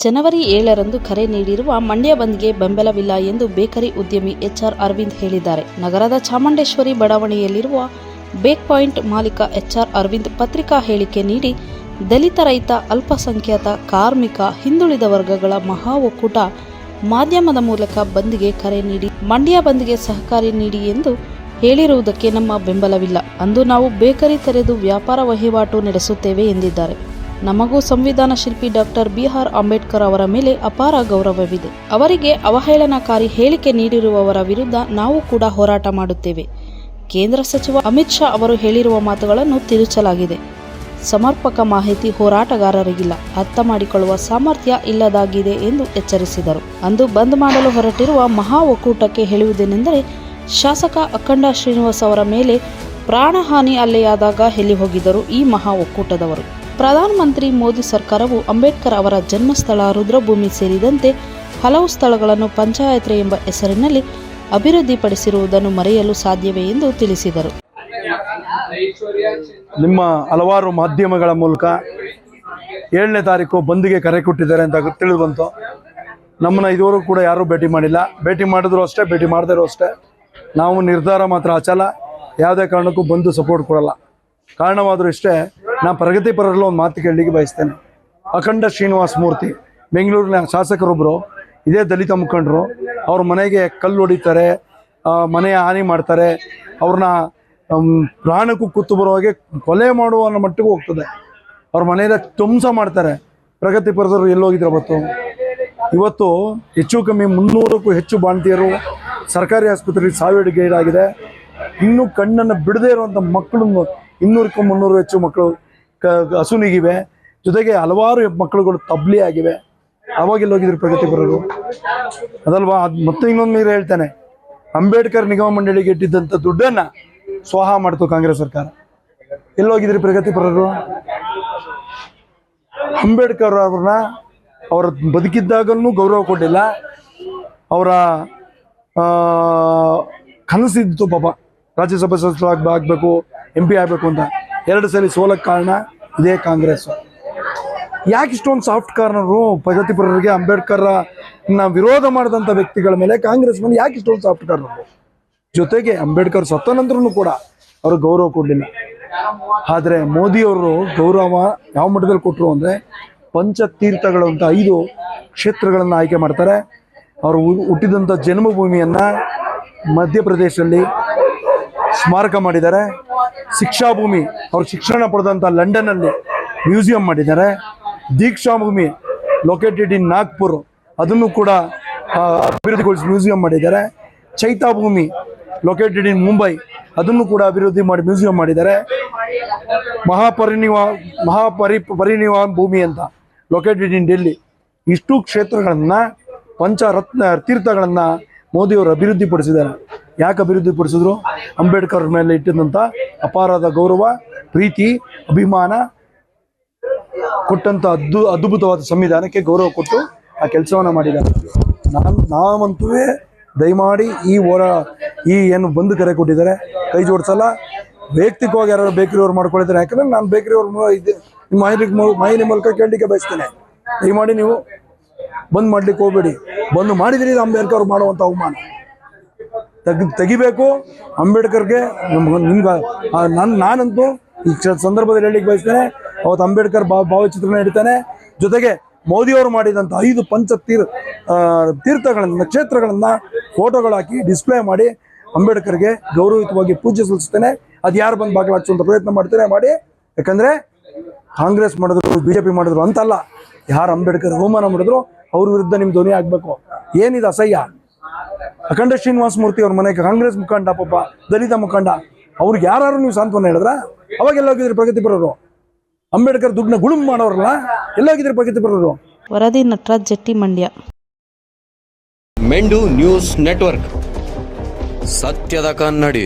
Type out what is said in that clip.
ಜನವರಿ ಏಳರಂದು ಕರೆ ನೀಡಿರುವ ಮಂಡ್ಯ ಬಂದ್ಗೆ ಬೆಂಬಲವಿಲ್ಲ ಎಂದು ಬೇಕರಿ ಉದ್ಯಮಿ ಎಚ್ಆರ್ ಅರವಿಂದ್ ಹೇಳಿದ್ದಾರೆ. ನಗರದ ಚಾಮುಂಡೇಶ್ವರಿ ಬಡಾವಣೆಯಲ್ಲಿರುವ ಬೇಕ್ ಪಾಯಿಂಟ್ ಮಾಲೀಕ ಎಚ್ಆರ್ ಅರವಿಂದ್ ಪತ್ರಿಕಾ ಹೇಳಿಕೆ ನೀಡಿ, ದಲಿತ ರೈತ, ಅಲ್ಪಸಂಖ್ಯಾತ, ಕಾರ್ಮಿಕ, ಹಿಂದುಳಿದ ವರ್ಗಗಳ ಮಹಾ ಒಕ್ಕೂಟ ಮಾಧ್ಯಮದ ಮೂಲಕ ಬಂದ್ಗೆ ಕರೆ ನೀಡಿ, ಮಂಡ್ಯ ಬಂದ್ಗೆ ಸಹಕಾರಿ ನೀಡಿ ಎಂದು ಹೇಳಿರುವುದಕ್ಕೆ ನಮ್ಮ ಬೆಂಬಲವಿಲ್ಲ. ಅಂದು ನಾವು ಬೇಕರಿ ತೆರೆದು ವ್ಯಾಪಾರ ವಹಿವಾಟು ನಡೆಸುತ್ತೇವೆ ಎಂದಿದ್ದಾರೆ. ನಮಗೂ ಸಂವಿಧಾನ ಶಿಲ್ಪಿ ಡಾಕ್ಟರ್ ಬಿಆರ್ ಅಂಬೇಡ್ಕರ್ ಅವರ ಮೇಲೆ ಅಪಾರ ಗೌರವವಿದೆ. ಅವರಿಗೆ ಅವಹೇಳನಕಾರಿ ಹೇಳಿಕೆ ನೀಡಿರುವವರ ವಿರುದ್ಧ ನಾವು ಕೂಡ ಹೋರಾಟ ಮಾಡುತ್ತೇವೆ. ಕೇಂದ್ರ ಸಚಿವ ಅಮಿತ್ ಶಾ ಅವರು ಹೇಳಿರುವ ಮಾತುಗಳನ್ನು ತಿರುಚಲಾಗಿದೆ. ಸಮರ್ಪಕ ಮಾಹಿತಿ ಹೋರಾಟಗಾರರಿಗಿಲ್ಲ. ಅರ್ಥ ಮಾಡಿಕೊಳ್ಳುವ ಸಾಮರ್ಥ್ಯ ಇಲ್ಲದಾಗಿದೆ ಎಂದು ಎಚ್ಚರಿಸಿದರು. ಅಂದು ಬಂದ್ ಮಾಡಲು ಹೊರಟಿರುವ ಮಹಾ ಒಕ್ಕೂಟಕ್ಕೆ ಹೇಳುವುದೇನೆಂದರೆ, ಶಾಸಕ ಅಖಂಡ ಶ್ರೀನಿವಾಸ್ ಅವರ ಮೇಲೆ ಪ್ರಾಣಹಾನಿ ಅಲ್ಲೆಯಾದಾಗ ಹೆಲಿ ಹೋಗಿದ್ದರು ಈ ಮಹಾ ಒಕ್ಕೂಟದವರು. ಪ್ರಧಾನಮಂತ್ರಿ ಮೋದಿ ಸರ್ಕಾರವು ಅಂಬೇಡ್ಕರ್ ಅವರ ಜನ್ಮಸ್ಥಳ ರುದ್ರಭೂಮಿ ಸೇರಿದಂತೆ ಹಲವು ಸ್ಥಳಗಳನ್ನು ಪಂಚಾಯತ್ರೆ ಎಂಬ ಹೆಸರಿನಲ್ಲಿ ಅಭಿವೃದ್ಧಿಪಡಿಸಿರುವುದನ್ನು ಮರೆಯಲು ಸಾಧ್ಯವೇ ಎಂದು ತಿಳಿಸಿದರು. ನಿಮ್ಮ ಹಲವಾರು ಮಾಧ್ಯಮಗಳ ಮೂಲಕ ಏಳನೇ ತಾರೀಕು ಬಂದಿಗೆ ಕರೆ ಕೊಟ್ಟಿದ್ದಾರೆ ಅಂತ ತಿಳಿದು ಬಂತು. ನಮ್ಮನ್ನ ಇದುವರೆಗೂ ಕೂಡ ಯಾರೂ ಭೇಟಿ ಮಾಡಿಲ್ಲ. ಭೇಟಿ ಮಾಡಿದ್ರು ಅಷ್ಟೇ, ಭೇಟಿ ಮಾಡಿದ್ರು ಅಷ್ಟೇ. ನಾವು ನಿರ್ಧಾರ ಮಾತ್ರ ಅಚಲ ಯಾವುದೇ ಕಾರಣಕ್ಕೂ ಬಂದು ಸಪೋರ್ಟ್ ಕೊಡಲ್ಲ. ಕಾರಣವಾದರೂ ಇಷ್ಟೇ ನಾನು ಪ್ರಗತಿಪರರಲ್ಲಿ ಒಂದು ಮಾತು ಕೇಳಲಿಕ್ಕೆ ಬಯಸ್ತೇನೆ. ಅಖಂಡ ಶ್ರೀನಿವಾಸ ಮೂರ್ತಿ, ಬೆಂಗಳೂರಿನ ಶಾಸಕರೊಬ್ಬರು ಇದೇ ದಲಿತ ಮುಖಂಡರು, ಅವ್ರ ಮನೆಗೆ ಕಲ್ಲು ಹೊಡಿತಾರೆ ಮನೆಯ ಹಾನಿ ಮಾಡ್ತಾರೆ, ಅವ್ರನ್ನ ಪ್ರಾಣಕ್ಕೂ ಕೂತು ಬರೋ ಹಾಗೆ ಕೊಲೆ ಮಾಡುವ ಅನ್ನೋ ಮಟ್ಟಿಗೆ ಹೋಗ್ತದೆ. ಅವ್ರ ಮನೆಯಲ್ಲ ಧ್ವಂಸ ಮಾಡ್ತಾರೆ. ಪ್ರಗತಿಪರದವರು ಎಲ್ಲೋಗಿದ್ರು ಅವತ್ತು? ಇವತ್ತು ಹೆಚ್ಚು ಕಮ್ಮಿ ಮುನ್ನೂರಕ್ಕೂ ಹೆಚ್ಚು ಬಾಣತಿಯರು ಸರ್ಕಾರಿ ಆಸ್ಪತ್ರೆಗೆ ಸಾವಿಗೀಡಾಗಿದೆ ಇನ್ನೂ ಕಣ್ಣನ್ನು ಬಿಡದೇ ಇರುವಂಥ ಮಕ್ಕಳು ಇನ್ನೂರಕ್ಕೂ ಮುನ್ನೂರು ಹೆಚ್ಚು ಮಕ್ಕಳು ಕ ಹಸುನಿಗಿವೆ. ಜೊತೆಗೆ ಹಲವಾರು ಮಕ್ಕಳುಗಳು ತಬ್ಲಿ ಆಗಿವೆ. ಅವಾಗೆಲ್ಲ ಹೋಗಿದ್ರು ಪ್ರಗತಿ ಪ್ರಗತಿಪರರು ಅದಲ್ವಾ? ಅದು ಮತ್ತೆ ಇನ್ನೊಂದು ನೀರು ಹೇಳ್ತಾನೆ. ಅಂಬೇಡ್ಕರ್ ನಿಗಮ ಮಂಡಳಿಗೆ ಇಟ್ಟಿದ್ದಂಥ ದುಡ್ಡನ್ನ ಸ್ವಾಹ ಮಾಡ್ತು ಕಾಂಗ್ರೆಸ್ ಸರ್ಕಾರ. ಎಲ್ಲೋಗಿದ್ರಿ ಪ್ರಗತಿಪರರು ಅಂಬೇಡ್ಕರ್ ಅವ್ರನ್ನ ಅವರ ಬದುಕಿದ್ದಾಗಲೂ ಗೌರವ ಕೊಟ್ಟಿಲ್ಲ. ಅವರ ಕನಸಿತ್ತು ಪಾಪ. ರಾಜ್ಯಸಭಾ ಆಗ್ಬೇಕು ಆಗಬೇಕು ಎಂ ಪಿ ಆಗಬೇಕು ಅಂತ. ಎರಡು ಸಲ ಸೋಲಕ್ಕೆ ಕಾರಣ ಇದೇ ಕಾಂಗ್ರೆಸ್. ಯಾಕೆ ಇಷ್ಟೊಂದು ಸಾಫ್ಟ್ ಕಾರ್ನರು ಪ್ರಗತಿಪರರಿಗೆ ಅಂಬೇಡ್ಕರ್ ವಿರೋಧ ಮಾಡಿದಂಥ ವ್ಯಕ್ತಿಗಳ ಮೇಲೆ ಕಾಂಗ್ರೆಸ್ ಮೇಲೆ ಯಾಕೆ ಇಷ್ಟೊಂದು ಸಾಫ್ಟ್ ಕಾರ್ನರು ಜೊತೆಗೆ ಅಂಬೇಡ್ಕರ್ ಸತ್ತ ನಂತರನು ಕೂಡ ಅವರು ಗೌರವ ಕೊಡಲಿಲ್ಲ. ಆದರೆ ಮೋದಿಯವರು ಗೌರವ ಯಾವ ಮಟ್ಟದಲ್ಲಿ ಕೊಟ್ಟರು ಅಂದರೆ ಪಂಚತೀರ್ಥಗಳು ಅಂತ ಐದು ಕ್ಷೇತ್ರಗಳನ್ನು ಆಯ್ಕೆ ಮಾಡ್ತಾರೆ. ಅವರು ಹುಟ್ಟಿದಂಥ ಜನ್ಮಭೂಮಿಯನ್ನು ಮಧ್ಯಪ್ರದೇಶದಲ್ಲಿ ಸ್ಮಾರಕ ಮಾಡಿದ್ದಾರೆ. ಶಿಕ್ಷಾ ಭೂಮಿ ಅವ್ರು ಶಿಕ್ಷಣ ಪಡೆದಂಥ ಲಂಡನ್ನಲ್ಲಿ ಮ್ಯೂಸಿಯಂ ಮಾಡಿದ್ದಾರೆ. ದೀಕ್ಷಾ ಭೂಮಿ, ಲೊಕೇಟೆಡ್ ಇನ್ ನಾಗ್ಪುರ್, ಅದನ್ನು ಕೂಡ ಅಭಿವೃದ್ಧಿಗೊಳಿಸಿ ಮ್ಯೂಸಿಯಂ ಮಾಡಿದ್ದಾರೆ. ಚೈತಾ ಭೂಮಿ, ಲೊಕೇಟೆಡ್ ಇನ್ ಮುಂಬೈ, ಅದನ್ನು ಕೂಡ ಅಭಿವೃದ್ಧಿ ಮಾಡಿ ಮ್ಯೂಸಿಯಂ ಮಾಡಿದ್ದಾರೆ. ಮಹಾಪರಿನಿವಾ, ಮಹಾಪರಿ ಪರಿನಿವಾನ್ ಭೂಮಿ ಅಂತ, ಲೊಕೇಟೆಡ್ ಇನ್ ಡೆಲ್ಲಿ. ಇಷ್ಟು ಕ್ಷೇತ್ರಗಳನ್ನು, ಪಂಚರತ್ನ ತೀರ್ಥಗಳನ್ನು ಮೋದಿಯವರು ಅಭಿವೃದ್ಧಿಪಡಿಸಿದ್ದಾರೆ. ಯಾಕೆ ಅಭಿವೃದ್ಧಿಪಡಿಸಿದ್ರು? ಅಂಬೇಡ್ಕರ್ ಮೇಲೆ ಇಟ್ಟಿದ್ದಂಥ ಅಪಾರದ ಗೌರವ, ಪ್ರೀತಿ, ಅಭಿಮಾನ ಕೊಟ್ಟಂಥ ಅದ್ದು ಅದ್ಭುತವಾದ ಸಂವಿಧಾನಕ್ಕೆ ಗೌರವ ಕೊಟ್ಟು ಆ ಕೆಲಸವನ್ನು ಮಾಡಿದ್ದಾರೆ. ನಾನು ನಾವಂತೂ ದಯಮಾಡಿ ಈ ಹೋರಾ, ಈ ಏನು ಬಂದು ಕರೆ ಕೊಟ್ಟಿದ್ದಾರೆ, ಕೈ ಜೋಡಿಸಲ್ಲ. ವೈಯಕ್ತಿಕವಾಗಿ ಯಾರು ಬೇಕರಿಯವ್ರು ಮಾಡ್ಕೊಳ್ತಾರೆ ಯಾಕಂದ್ರೆ ನಾನು ಬೇಕರಿಯವ್ರ ಇದು, ನಿಮ್ಮ ಮಾಹಿತಿ ಮಾಹಿತಿ ಮೂಲಕ ಕೇಳಲಿಕ್ಕೆ ಬಯಸ್ತೇನೆ. ದಯಮಾಡಿ ನೀವು ಬಂದ್ ಮಾಡ್ಲಿಕ್ಕೆ ಹೋಗ್ಬೇಡಿ. ಬಂದು ಮಾಡಿದ್ರಿ ಅಂಬೇಡ್ಕರ್ ಮಾಡುವಂಥ ಅವಮಾನ. ತೆಗಿ ತೆಗಿಬೇಕು. ಅಂಬೇಡ್ಕರ್ಗೆ ನಮ್ಗೆ ನಿಮ್ಗೆ ನನ್ನ ನಾನಂತೂ ಈ ಸಂದರ್ಭದಲ್ಲಿ ಹೇಳಿಕ್ಕೆ ಬಯಸ್ತೇನೆ, ಅವತ್ತು ಅಂಬೇಡ್ಕರ್ ಭಾವ ಭಾವಚಿತ್ರನ ಇಡ್ತಾನೆ. ಜೊತೆಗೆ ಮೋದಿಯವರು ಮಾಡಿದಂಥ ಐದು ಪಂಚ ತೀರ್ ತೀರ್ಥಗಳನ್ನು, ಕ್ಷೇತ್ರಗಳನ್ನು ಫೋಟೋಗಳು ಹಾಕಿ ಡಿಸ್ಪ್ಲೇ ಮಾಡಿ ಅಂಬೇಡ್ಕರ್ಗೆ ಗೌರವಯುತವಾಗಿ ಪೂಜೆ ಸಲ್ಲಿಸ್ತೇನೆ ಅದು ಯಾರು ಬಂದು ಬಾಗಿಲಾಕ್ಸುವಂಥ ಪ್ರಯತ್ನ ಮಾಡ್ತೇನೆ ಮಾಡಿ. ಯಾಕಂದರೆ ಕಾಂಗ್ರೆಸ್ ಮಾಡಿದ್ರು ಬಿ ಜೆ ಪಿ ಮಾಡಿದ್ರು ಅಂತಲ್ಲ, ಯಾರು ಅಂಬೇಡ್ಕರ್ ಅವಮಾನ ಮಾಡಿದ್ರು, ಅವ್ರ ವಿರುದ್ಧ ನಿಮ್ಮ ಧ್ವನಿ ಆಗಬೇಕು ಏನಿದೆ ಅಸಹ್ಯ? ಅಖಂಡ ಶ್ರೀನಿವಾಸ ಮೂರ್ತಿ ಅವ್ರ ಮನೆ ಕಾಂಗ್ರೆಸ್ ಮುಖಂಡ ಪಾಪ ದಲಿತ ಮುಖಂಡ ಅವ್ರಿಗೆ ಯಾರು ನೀವು ಸಾಂತ್ವನ ಹೇಳಿದ್ರ? ಅವಾಗೆಲ್ಲ ಹೋಗಿದ್ರಿ ಪ್ರಗತಿಪರರು ಅಂಬೇಡ್ಕರ್ ದುಡ್ಡನ್ನ ಗುಳುಮ್ ಮಾಡೋರಲ್ಲ ಎಲ್ಲ ಹೋಗಿದ್ರಿ ಪ್ರಗತಿಪರರು ವರದಿ ನಟರಾಜ್ ಜಟ್ಟಿ ಮಂಡ್ಯ. ಮೆಂಡು ನ್ಯೂಸ್ ನೆಟ್ವರ್ಕ್. ಸತ್ಯದ ಕನ್ನಡಿ.